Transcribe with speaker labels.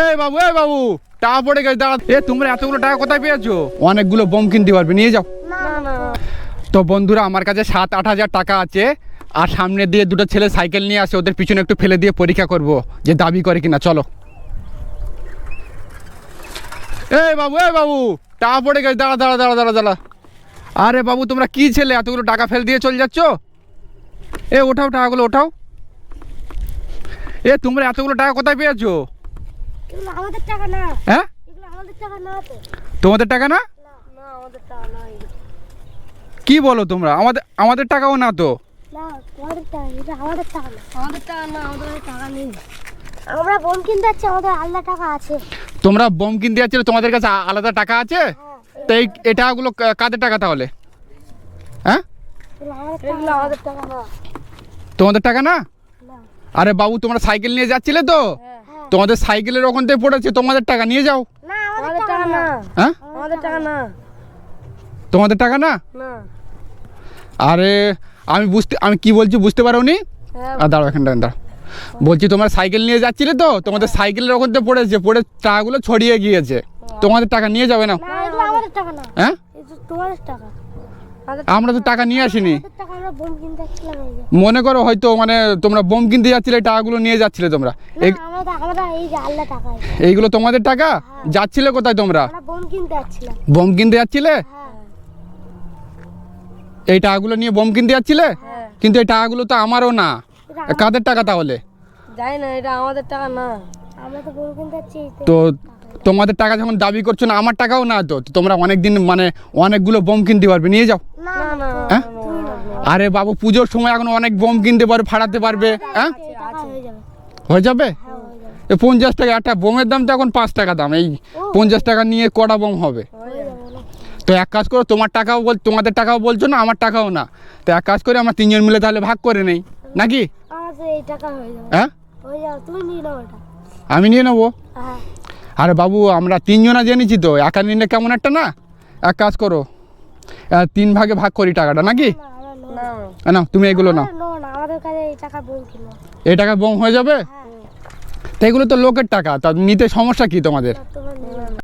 Speaker 1: এই বাবু এই বাবু টাকা পড়ে গেছে দাঁড়া। এ তোমরা এতগুলো টাকা কোথায় পেয়েছ? অনেকগুলো বোম কিনতে পারবে নিয়ে যাও।
Speaker 2: না না
Speaker 1: তো বন্ধুরা আমার কাছে সাত আট হাজার টাকা আছে আর সামনে দিয়ে দুটো ছেলে সাইকেল নিয়ে আসে ওদের পিছনে একটু ফেলে দিয়ে পরীক্ষা করব যে দাবি করে কিনা চলো। এই বাবু এই বাবু টাকা পড়ে গেছে দাঁড়া দাঁড়া দাঁড়া দাঁড়া দাঁড়া। আরে বাবু তোমরা কি ছেলে এতগুলো টাকা ফেল দিয়ে চলে যাচ্ছ? এ ওঠাও টাকাগুলো ওঠাও। এ তোমরা এতগুলো টাকা কোথায় পেয়েছ?
Speaker 2: আমাদের টাকা না।
Speaker 1: হ্যাঁ?
Speaker 2: আমাদের টাকা না
Speaker 1: তোমাদের টাকা না?
Speaker 2: না আমাদের টাকা না
Speaker 1: কি বলো তোমরা? আমাদের আমাদের টাকাও না তো।
Speaker 2: না আমাদের টাকা এটা আমাদের টাকা না। আমাদের টাকা না আমাদের টাকা নেই। আমরা বোম কিনতে যাচ্ছি আমাদের আলাদা টাকা আছে।
Speaker 1: তোমরা বোম কিনতে যাচ্ছিলে তোমাদের কাছে আলাদা টাকা আছে?
Speaker 2: হ্যাঁ
Speaker 1: তো এই এই টাকাগুলো কাদের টাকা তাহলে? হ্যাঁ? তোমাদের টাকা না?
Speaker 2: না।
Speaker 1: আরে বাবু তোমরা সাইকেল নিয়ে যাচ্ছিলে তো?
Speaker 2: হ্যাঁ।
Speaker 1: তোমাদের সাইকেলের ওখান থেকে পড়েছে তোমাদের টাকা নিয়ে যাও।
Speaker 2: না আমাদের টাকা না।
Speaker 1: হ্যাঁ?
Speaker 2: আমাদের টাকা না।
Speaker 1: তোমাদের টাকা না?
Speaker 2: না।
Speaker 1: আরে আমি বুঝতে আমি কি বলছি বুঝতে পারো নি
Speaker 2: হ্যাঁ
Speaker 1: আর দাঁড়াও এখানটা দাঁড়াও। বলছি তোমার সাইকেল নিয়ে যাচ্ছিলে তো? তোমাদের সাইকেলের ওখান থেকে পড়েছে পড়ে টাকাগুলো ছড়িয়ে গিয়েছে। তোমাদের টাকা নিয়ে যাবে না?
Speaker 2: না এগুলো আমাদের টাকা না।
Speaker 1: হ্যাঁ?
Speaker 2: এটা তোমাদের টাকা। আমাদের
Speaker 1: আমরা তো টাকা নিয়ে আসিনি। মনে করো হয়তো মানে তোমরা বোম কিনতে যাচ্ছিলে টাকাগুলো নিয়ে যাচ্ছিলে তোমরা।
Speaker 2: না
Speaker 1: এই-
Speaker 2: আমরা আমরা এই যে আল্লাহ টাকা আছে।
Speaker 1: এইগুলো তোমাদের টাকা? যাচ্ছিলে কোথায় তোমরা?
Speaker 2: বোম কিনতে
Speaker 1: যাচ্ছিলে?
Speaker 2: হ্যাঁ।
Speaker 1: এই টাকাগুলো নিয়ে বোম কিনতে যাচ্ছিলে?
Speaker 2: হ্যাঁ।
Speaker 1: কিন্তু এই টাকাগুলো তো আমারও না। কাদের টাকা তাহলে?
Speaker 2: যাই না এটা আমাদের টাকা না। আমরা তো বোম কিনতে যাচ্ছি
Speaker 1: তো তোমাদের টাকা যখন দাবি করছ না আমার টাকাও না তো। তোমরা অনেক দিন মানে অনেকগুলো বোম কিনতে পারবে। নিয়ে যাও।
Speaker 2: না না।
Speaker 1: হ্যাঁ? আরে বাবু, পুজোর সময় এখন অনেক বোম কিনতে পারবে ফাড়াতে পারবে হ্যাঁ?
Speaker 2: হয়ে যাবে?
Speaker 1: পঞ্চাশ টাকা, একটা বোমের দাম তো এখন পাঁচ টাকা দাম, এই পঞ্চাশ টাকা নিয়ে কটা বোম হবে? তো এক কাজ করো, তোমার টাকাও বল, তোমাদের টাকাও বলছো না, আমার টাকাও না। তো এক কাজ করে, আমরা তিনজন মিলে তাহলে ভাগ করে নেই, নাকি?
Speaker 2: হয়ে?
Speaker 1: আমি নিয়ে নেব? আরে বাবু, আমরা তিনজনা জেনেছি তো, একা নিলে কেমন একটা না? এক কাজ করো তিন ভাগে ভাগ করি টাকাটা, নাকি?
Speaker 2: না না
Speaker 1: তুমি এগুলো নাও।
Speaker 2: না আমাদের কাছে এই টাকা বোম
Speaker 1: হয়ে যাবে?
Speaker 2: হ্যাঁ।
Speaker 1: তো এগুলো তো লোকের টাকা তা নিতে সমস্যা কি তোমাদের?